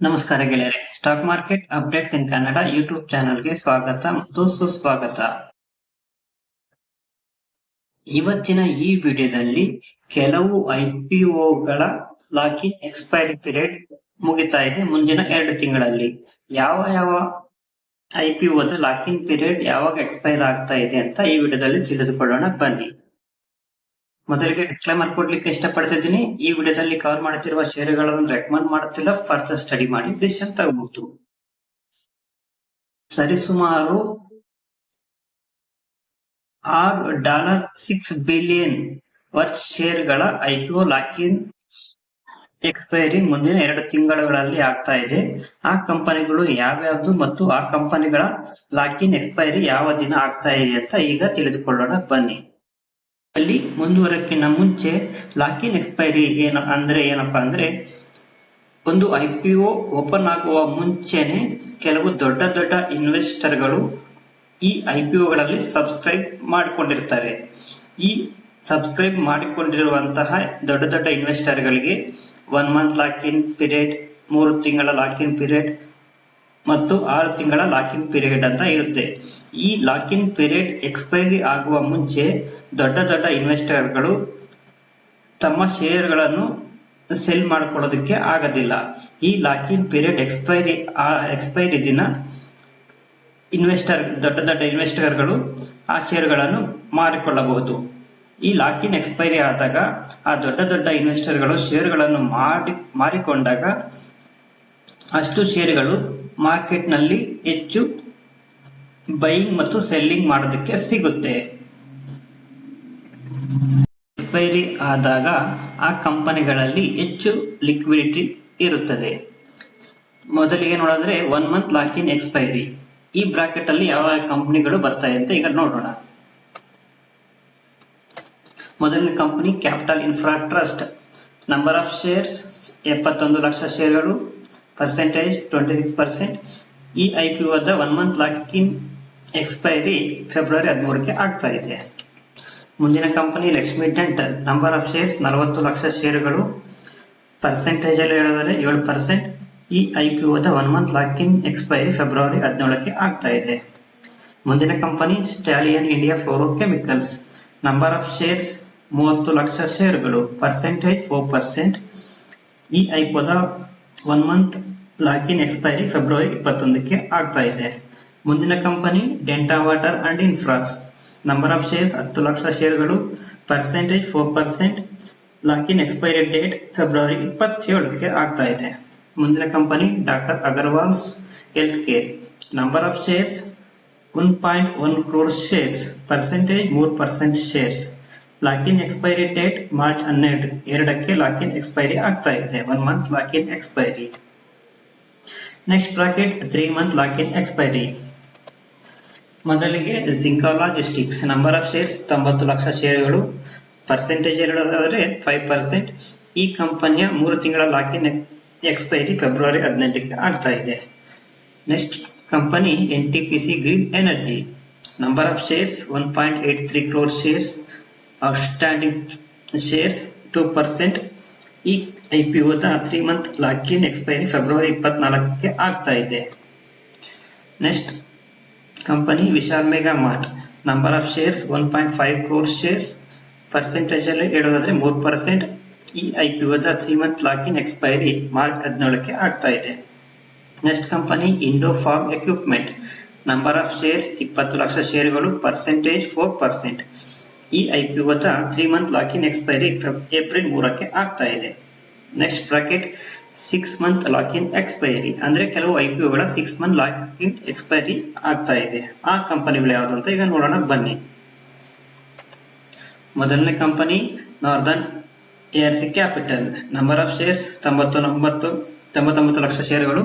ನಮಸ್ಕಾರ ಗೆಳೆಯರೆ. Stock market update in Kannada YouTube ಚಾನೆಲ್ಗೆ ಸ್ವಾಗತ ಮತ್ತು ಸುಸ್ವಾಗತ. ಇವತ್ತಿನ ಈ ವಿಡಿಯೋದಲ್ಲಿ ಕೆಲವು ಐಪಿಒಗಳ ಲಾಕಿನ್ ಎಕ್ಸ್ಪೈರಿ ಪೀರಿಯಡ್ ಮುಗಿತಾ ಇದೆ ಮುಂದಿನ ಎರಡು ತಿಂಗಳಲ್ಲಿ. ಯಾವ ಯಾವ ಐಪಿಒದ ಲಾಕಿನ್ ಪೀರಿಯಡ್ ಯಾವಾಗ ಎಕ್ಸ್ಪೈರ್ ಆಗ್ತಾ ಇದೆ ಅಂತ ಈ ವಿಡಿಯೋದಲ್ಲಿ ತಿಳಿದುಕೊಳ್ಳೋಣ. ಬನ್ನಿ. ಮೊದಲಿಗೆ ಡಿಸ್ಕ್ಲೈಮರ್ ಕೊಡ್ಲಿಕ್ಕೆ ಇಷ್ಟಪಡ್ತಿದ್ದೀನಿ. ಈ ವಿಡಿಯೋದಲ್ಲಿ ಕವರ್ ಮಾಡುತ್ತಿರುವ ಷೇರುಗಳನ್ನು ರೆಕಮೆಂಡ್ ಮಾಡುತ್ತಿಲ್ಲ ಫರ್ದರ್ ಸ್ಟಡಿ ಮಾಡಿ ಡಿಸಿಷನ್ ತಗಬಹುದು. ಸರಿಸುಮಾರು ಆ ಡಾಲರ್ ಸಿಕ್ಸ್ ಬಿಲಿಯನ್ ವರ್ತ್ ಶೇರ್ಗಳ ಐಪಿಒ ಲಾಕಿನ್ ಎಕ್ಸ್ಪೈರಿ ಮುಂದಿನ ಎರಡು ತಿಂಗಳುಗಳಲ್ಲಿ ಆಗ್ತಾ ಇದೆ. ಆ ಕಂಪನಿಗಳು ಯಾವ್ಯಾವ್ದು ಮತ್ತು ಆ ಕಂಪನಿಗಳ ಲಾಕಿನ್ ಎಕ್ಸ್ಪೈರಿ ಯಾವ ದಿನ ಆಗ್ತಾ ಇದೆ ಅಂತ ಈಗ ತಿಳಿದುಕೊಳ್ಳೋಣ. ಬನ್ನಿ. ಅಲ್ಲಿ ಮುಂದುವರಕ್ಕಿಂತ ಮುಂಚೆ ಲಾಕಿನ್ ಎಕ್ಸ್ಪೈರಿ ಏನ ಅಂದ್ರೆ ಏನಪ್ಪ ಅಂದ್ರೆ ಒಂದು ಐ ಪಿ ಒ ಓಪನ್ ಆಗುವ ಮುಂಚೆನೆ ಕೆಲವು ದೊಡ್ಡ ದೊಡ್ಡ ಇನ್ವೆಸ್ಟರ್ಗಳು ಈ ಐ ಪಿ ಒಗಳಲ್ಲಿ ಸಬ್ಸ್ಕ್ರೈಬ್ ಮಾಡಿಕೊಂಡಿರ್ತಾರೆ. ಈ ಸಬ್ಸ್ಕ್ರೈಬ್ ಮಾಡಿಕೊಂಡಿರುವಂತಹ ದೊಡ್ಡ ದೊಡ್ಡ ಇನ್ವೆಸ್ಟರ್ಗಳಿಗೆ one month lock in period ಮೂರು ತಿಂಗಳ ಲಾಕಿನ್ ಪೀರಿಯಡ್ ಮತ್ತು ಆರು ತಿಂಗಳ ಲಾಕಿಂಗ್ ಪೀರಿಯಡ್ ಅಂತ ಇರುತ್ತೆ. ಈ ಲಾಕಿಂಗ್ ಪೀರಿಯಡ್ ಎಕ್ಸ್ಪೈರಿ ಆಗುವ ಮುಂಚೆ ದೊಡ್ಡ ದೊಡ್ಡ ಇನ್ವೆಸ್ಟರ್ಗಳು ತಮ್ಮ ಶೇರ್ಗಳನ್ನು ಸೆಲ್ ಮಾಡ್ಕೊಳ್ಳೋದಕ್ಕೆ ಆಗೋದಿಲ್ಲ. ಈ ಲಾಕಿಂಗ್ ಪೀರಿಯಡ್ ಎಕ್ಸ್ಪೈರಿ ಎಕ್ಸ್ಪೈರಿ ದಿನ ಇನ್ವೆಸ್ಟರ್ ದೊಡ್ಡ ದೊಡ್ಡ ಇನ್ವೆಸ್ಟರ್ಗಳು ಆ ಶೇರ್ಗಳನ್ನು ಮಾರಿಕೊಳ್ಳಬಹುದು. ಈ ಲಾಕಿನ್ ಎಕ್ಸ್ಪೈರಿ ಆದಾಗ ಆ ದೊಡ್ಡ ದೊಡ್ಡ ಇನ್ವೆಸ್ಟರ್ಗಳು ಶೇರ್ಗಳನ್ನು ಮಾಡಿ, ಮಾರಿಕೊಂಡಾಗ ಅಷ್ಟು ಶೇರುಗಳು ಮಾರ್ಕೆಟ್ನಲ್ಲಿ ಹೆಚ್ಚು ಬೈಯಿಂಗ್ ಮತ್ತು ಸೆಲ್ಲಿಂಗ್ ಮಾಡೋದಕ್ಕೆ ಸಿಗುತ್ತೆ. ಎಕ್ಸ್ಪೈರಿ ಆದಾಗ ಆ ಕಂಪನಿಗಳಲ್ಲಿ ಹೆಚ್ಚು ಲಿಕ್ವಿಡಿಟಿ ಇರುತ್ತದೆ. ಮೊದಲಿಗೆ ನೋಡಿದ್ರೆ one month lock in expiry ಈ ಬ್ರಾಕೆಟ್ ಅಲ್ಲಿ ಯಾವ ಕಂಪನಿಗಳು ಬರ್ತಾ ಅಂತ ಈಗ ನೋಡೋಣ. ಮೊದಲನೇ company capital infra trust number of shares ಎಪ್ಪತ್ತೊಂದು ಲಕ್ಷ ಶೇರ್ಗಳು ಪರ್ಸೆಂಟೇಜ್ ಟ್ವೆಂಟಿ ಸಿಕ್ಸ್ ಪರ್ಸೆಂಟ್ ಈ ಐ ಪಿ ಒದ one month lock in expiry February ಹದಿಮೂರಕ್ಕೆ ಆಗ್ತಾ ಇದೆ. ಮುಂದಿನ company Lakshmi dental number of shares ನಲವತ್ತು ಲಕ್ಷ ಶೇರುಗಳು ಪರ್ಸೆಂಟೇಜ್ ಅಲ್ಲಿ ಹೇಳಿದರೆ ಏಳು ಪರ್ಸೆಂಟ್ ಈ ಐ ಪಿ ಒದ one month lock in expiry February ಹದಿನೇಳಕ್ಕೆ ಆಗ್ತಾ ಇದೆ. ಮುಂದಿನ company Stallion India Fluoro Chemicals number of shares ಮೂವತ್ತು ಲಕ್ಷ ಶೇರುಗಳು ಪರ್ಸೆಂಟೇಜ್ ಫೋರ್ ಪರ್ಸೆಂಟ್ ಈ ಐಪೋದ one month lock in expiry February ಇಪ್ಪತ್ತೊಂದಕ್ಕೆ ಆಗ್ತಾ ಇದೆ. ಮುಂದಿನ company Denta Water and Infras number of shares ಹತ್ತು lakh ಶೇರ್ಗಳು percentage four percent lock in expiry date February ಇಪ್ಪತ್ತೇಳಕ್ಕೆ ಆಗ್ತಾ ಇದೆ. ಮುಂದಿನ company doctor Agarwal's Health Care number of shares one point one crore shares percentage ಮೂರು percent shares lock in expiry date March ಹನ್ನೆರಡು, ಎರಡಕ್ಕೆ lock in expiry ಆಗ್ತಾ ಇದೆ. One month lock in expiry. Next bracket, three month lock in expiry. ಮೊದಲಿಗೆ Zinka Logistics number of shares, ತೊಂಬತ್ತು ಲಕ್ಷ ಶೇರುಗಳು. Percentage ಹೇಳೋದಾದ್ರೆ five percent. ಈ ಕಂಪನಿಯ ಮೂರು ತಿಂಗಳ ಲಾಕಿನ್ ಎಕ್ಸ್ಪೈರಿ ಫೆಬ್ರವರಿ ಹದಿನೆಂಟಕ್ಕೆ ಆಗ್ತಾ ಇದೆ. Next company N T P C Green Energy. Number of shares, one point eight three crore shares. Shares two percent ಈ ಐ ಪಿ ಓದ three month lock in expiry February ಇಪ್ಪತ್ನಾಲ್ಕಕ್ಕೆ ಆಗ್ತಾ ಇದೆ. Next company Vishal Mega Mart number of shares one point five crore shares percentage ಅಲ್ಲಿ ಹೇಳೋದಾದ್ರೆ ಮೂರು percent ಈ I P ಒದ three month lock in expiry March ಹದಿನೇಳಕ್ಕೆ ಆಗ್ತಾ ಇದೆ. Next company Indo Farm equipment number of shares ಇಪ್ಪತ್ತು ಲಕ್ಷ ಶೇರ್ಗಳು percentage four percent ಈ ಐ ಪಿ ಒದ three month lock in expiry April ಮೂರಕ್ಕೆ ಆಗ್ತಾ ಇದೆ. Next bracket six month lock in expiry ಅಂದ್ರೆ ಕೆಲವು I P ಒಗಳ six month lock in expiry ಆಗ್ತಾ ಇದೆ. ಆ ಕಂಪನಿಗಳು ಯಾವುದು ಅಂತ ಈಗ ನೋಡೋಣ, ಬನ್ನಿ. ಮೊದಲನೇ company Northern A R C Capital number of shares ತೊಂಬತ್ತೊಂಬತ್ತು ತೊಂಬತ್ತೊಂಬತ್ತು ಲಕ್ಷ ಶೇರ್ಗಳು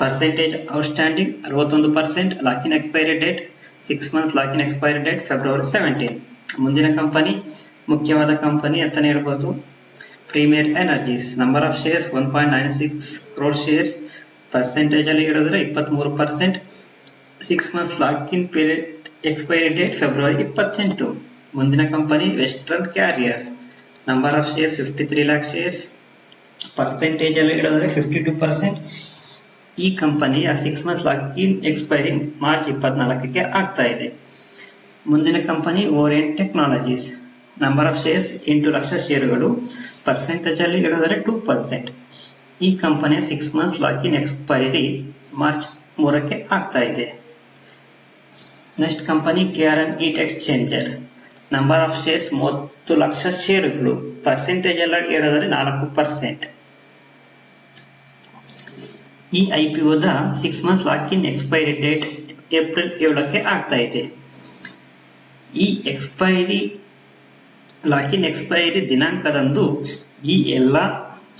ಪರ್ಸೆಂಟೇಜ್ ಔಟ್ಸ್ಟ್ಯಾಂಡಿಂಗ್ ಅರವತ್ತೊಂದು percent lock in expiry date six month lock in expiry date February seventeen ಮುಂದಿನ ಕಂಪನಿ ಮುಖ್ಯವಾದ ಕಂಪನಿ ಅಂತಾನೆ ಹೇಳ್ಬೋದು. Premier Energies number of shares one point nine six crore shares percentage ಅಲ್ಲಿ ಹೇಳಿದ್ರೆ ಇಪ್ಪತ್ಮೂರು percent six months in period expiry date February ಇಪ್ಪತ್ತೆಂಟು. ಮುಂದಿನ company Western Carriers number of shares fifty three lakh shares percentage ಅಲ್ಲಿ ಹೇಳಿದ್ರೆ fifty two percent ಈ ಕಂಪನಿಯ six months lock in expiry March ಇಪ್ಪತ್ನಾಲ್ಕಕ್ಕೆ ಆಗ್ತಾ ಇದೆ. ಮುಂದಿನ company Orient Technologies number of shares ಎಂಟು ಲಕ್ಷ ಶೇರುಗಳು ಪರ್ಸೆಂಟೇಜ್ ಅಲ್ಲಿ ಹೇಳಿದರೆ ಟೂ ಪರ್ಸೆಂಟ್ ಈ ಕಂಪನಿಯ six months lock in expiry March ಮೂರಕ್ಕೆ ಆಗ್ತಾ ಇದೆ. Next company K R N heat exchanger number of shares ಮೂವತ್ತು ಲಕ್ಷ ಶೇರುಗಳು ಪರ್ಸೆಂಟೇಜ್ ಎಲ್ಲ ಹೇಳಿದರೆ ನಾಲ್ಕು ಪರ್ಸೆಂಟ್ ಈ ಐ ಪಿ ಓದ six months lock in expiry date April ಏಳಕ್ಕೆ ಆಗ್ತಾ ಇದೆ. ಈ ಎಕ್ಸ್ಪೈರಿ ಲಾಕಿನ್ ಎಕ್ಸ್ಪೈರಿ ದಿನಾಂಕದಂದು ಈ ಎಲ್ಲ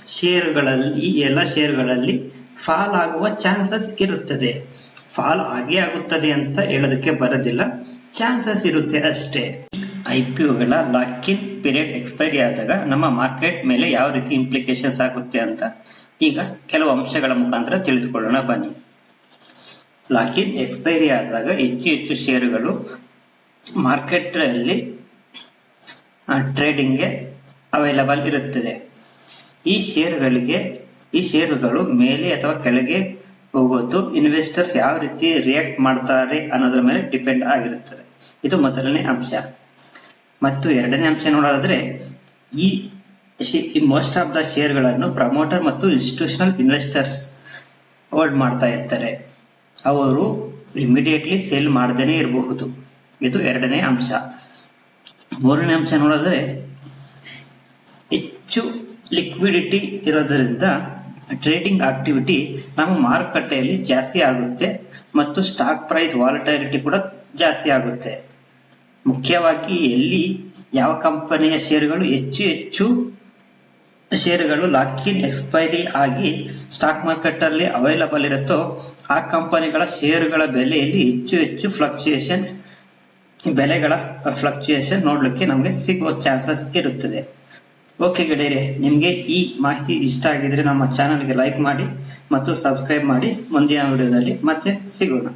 ಶೇರುಗಳಲ್ಲಿ ಈ ಎಲ್ಲ ಶೇರುಗಳಲ್ಲಿ ಫಾಲ್ ಆಗುವ ಚಾನ್ಸಸ್ ಇರುತ್ತದೆ. ಫಾಲ್ ಆಗೇ ಆಗುತ್ತದೆ ಅಂತ ಹೇಳೋದಕ್ಕೆ ಬರೋದಿಲ್ಲ. ಚಾನ್ಸಸ್ ಇರುತ್ತೆ ಅಷ್ಟೇ. ಐ ಪಿ ಒಗಳ ಲಾಕ್ ಇನ್ ಪೀರಿಯಡ್ ಎಕ್ಸ್ಪೈರಿ ಆದಾಗ ನಮ್ಮ ಮಾರ್ಕೆಟ್ ಮೇಲೆ ಯಾವ ರೀತಿ ಇಂಪ್ಲಿಕೇಶನ್ಸ್ ಆಗುತ್ತೆ ಅಂತ ಈಗ ಕೆಲವು ಅಂಶಗಳ ಮುಖಾಂತರ ತಿಳಿದುಕೊಳ್ಳೋಣ ಬನ್ನಿ. ಲಾಕಿನ್ ಎಕ್ಸ್ಪೈರಿ ಆದಾಗ ಹೆಚ್ಚು ಹೆಚ್ಚು ಷೇರುಗಳು ಮಾರ್ಕೆಟ್ ಅಲ್ಲಿ ಟ್ರೇಡಿಂಗ್ಗೆ ಅವೈಲಬಲ್ ಇರುತ್ತದೆ. ಈ ಶೇರುಗಳಿಗೆ ಈ ಶೇರುಗಳು ಮೇಲೆ ಅಥವಾ ಕೆಳಗೆ ಹೋಗೋದು ಇನ್ವೆಸ್ಟರ್ಸ್ ಯಾವ ರೀತಿ ರಿಯಾಕ್ಟ್ ಮಾಡ್ತಾರೆ ಅನ್ನೋದ್ರ ಮೇಲೆ ಡಿಪೆಂಡ್ ಆಗಿರುತ್ತದೆ. ಇದು ಮೊದಲನೇ ಅಂಶ. ಮತ್ತು ಎರಡನೇ ಅಂಶ ನೋಡೋದಾದ್ರೆ, ಈ ಮೋಸ್ಟ್ ಆಫ್ ದ ಶೇರ್ಗಳನ್ನು ಪ್ರಮೋಟರ್ ಮತ್ತು ಇನ್ಸ್ಟಿಟ್ಯೂಷನಲ್ ಇನ್ವೆಸ್ಟರ್ಸ್ ಹೋಲ್ಡ್ ಮಾಡ್ತಾ ಇರ್ತಾರೆ. ಅವರು ಇಮಿಡಿಯೇಟ್ಲಿ ಸೇಲ್ ಮಾಡದೇನೆ ಇರಬಹುದು. ಇದು ಎರಡನೇ ಅಂಶ. ಮೂರನೇ ಅಂಶ ನೋಡಿದ್ರೆ ಹೆಚ್ಚು ಲಿಕ್ವಿಡಿಟಿ ಇರೋದ್ರಿಂದ ಟ್ರೇಡಿಂಗ್ ಆಕ್ಟಿವಿಟಿ ನಮ್ಮ ಮಾರುಕಟ್ಟೆಯಲ್ಲಿ ಜಾಸ್ತಿ ಆಗುತ್ತೆ ಮತ್ತು ಸ್ಟಾಕ್ ಪ್ರೈಸ್ ವಾಲಟೈಲಿಟಿ ಕೂಡ ಜಾಸ್ತಿ ಆಗುತ್ತೆ. ಮುಖ್ಯವಾಗಿ ಎಲ್ಲಿ ಯಾವ ಕಂಪನಿಯ ಷೇರುಗಳು ಹೆಚ್ಚು ಹೆಚ್ಚು ಷೇರುಗಳು ಲಾಕ್ ಇನ್ ಎಕ್ಸ್ಪೈರಿ ಆಗಿ ಸ್ಟಾಕ್ ಮಾರ್ಕೆಟ್ ಅಲ್ಲಿ ಅವೈಲಬಲ್ ಇರುತ್ತೋ ಆ ಕಂಪನಿಗಳ ಷೇರುಗಳ ಬೆಲೆಯಲ್ಲಿ ಹೆಚ್ಚು ಹೆಚ್ಚು ಫ್ಲಕ್ಚುಯೇಷನ್ಸ್ ಬೆಲೆಗಳ ಫ್ಲಕ್ಚುಯೇಷನ್ ನೋಡ್ಲಿಕ್ಕೆ ನಮಗೆ ಸಿಗುವ ಚಾನ್ಸಸ್ ಇರುತ್ತದೆ. ಓಕೆ ಗೆಳೆಯರೆ, ನಿಮಗೆ ಈ ಮಾಹಿತಿ ಇಷ್ಟ ಆಗಿದ್ರೆ ನಮ್ಮ ಚಾನಲ್ಗೆ ಲೈಕ್ ಮಾಡಿ ಮತ್ತು ಸಬ್ಸ್ಕ್ರೈಬ್ ಮಾಡಿ. ಮುಂದಿನ ವಿಡಿಯೋದಲ್ಲಿ ಮತ್ತೆ ಸಿಗೋಣ.